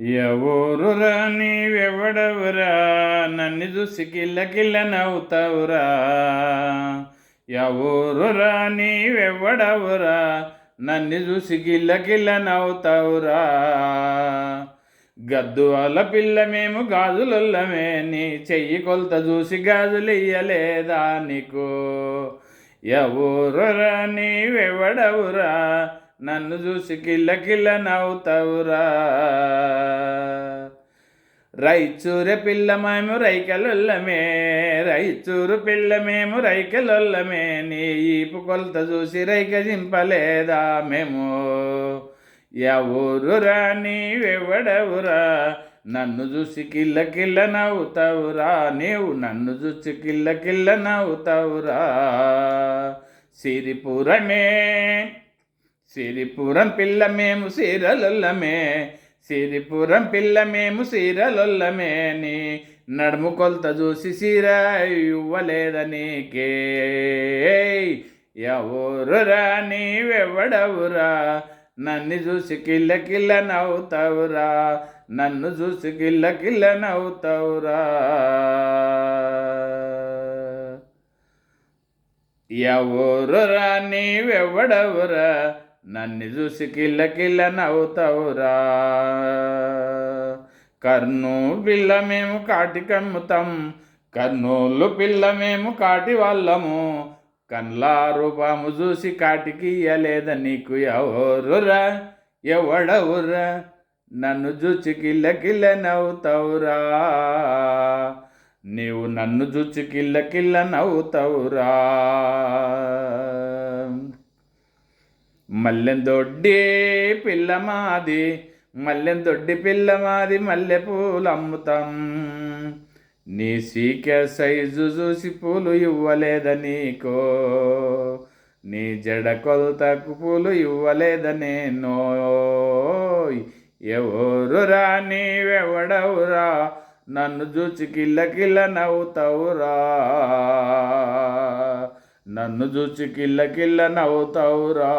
ఎవరురా నీవెవడవురా? నన్ను చూసి కిల్ల కిల్ల నవ్వుతావురా. ఎవరురా నీవెవడవురా? నన్ను చూసి కిల్ల కిల్ల నవ్వుతావురా. గద్దువల పిల్ల మేము గాజులొల్లమే. నీ చెయ్యి కొలత చూసి గాజులు ఇయ్యలేదా నీకు? ఎవరురా నీవెవడవురా? నన్ను చూసి కిల్ల కిల్ల నవ్వుతావురా. రైచూరు పిల్ల మేము రైకెలొల్లమే రైచూరు పిల్ల మేము రైకెలొల్లమే నీ ఈపు కొలత చూసి రైక జింపలేదా మేము? ఎవరురా నీవెవడవురా నన్ను చూసి కిల్ల కిల్ల నవ్వుతావురా నీవు నన్ను చూసి కిల్ల కిల్ల నవ్వుతావురా. సిరిపురమే సిరిపురం పిల్ల మేము సీరలొల్లమే సిరిపురం పిల్ల మేము సీరలొల్లమే నీ నడుము కొలత చూసి సీర ఇవ్వలేద నీకే? ఎవరురా నీవెవడవురా? నన్ను చూసి కిల్ల కిల్ల నవ్వుతావురా నన్ను చూసి కిల్ల కిల్ల నవ్వుతావురా. ఎవరురా నీవెవడవురా? నన్ను చూసి కిల్ల కిల్ల నవ్వుతావురా. కర్నూ పిల్ల మేము కాటి కమ్ముతాం. కర్నూలు పిల్ల మేము కాటి వాళ్ళము. కన్లా రూపము చూసి కాటికి ఇయ్యలేద నీకు ఎవరురా? ఎవడవురా? నన్ను చూచి కిల్ల కిల్ల నవ్వుతావురా. నీవు నన్ను చూచి కిల్ల కిల్ల నవ్వుతావురా. మల్లెం దొడ్డి పిల్ల మాది మల్లెం దొడ్డి పిల్ల మాది మల్లె అమ్ముతాం. నీ సీకే సైజు చూసి పూలు ఇవ్వలేద నీకో? నీ జడ కొలతకు పూలు ఇవ్వలేద నేను? ఎవరురా నీవెవడవురా? నన్ను చూచి కిల్ల కిల్ల నవ్వుతావురా. నన్ను చూచి కిల్ల కిల్ల నవ్వుతావురా.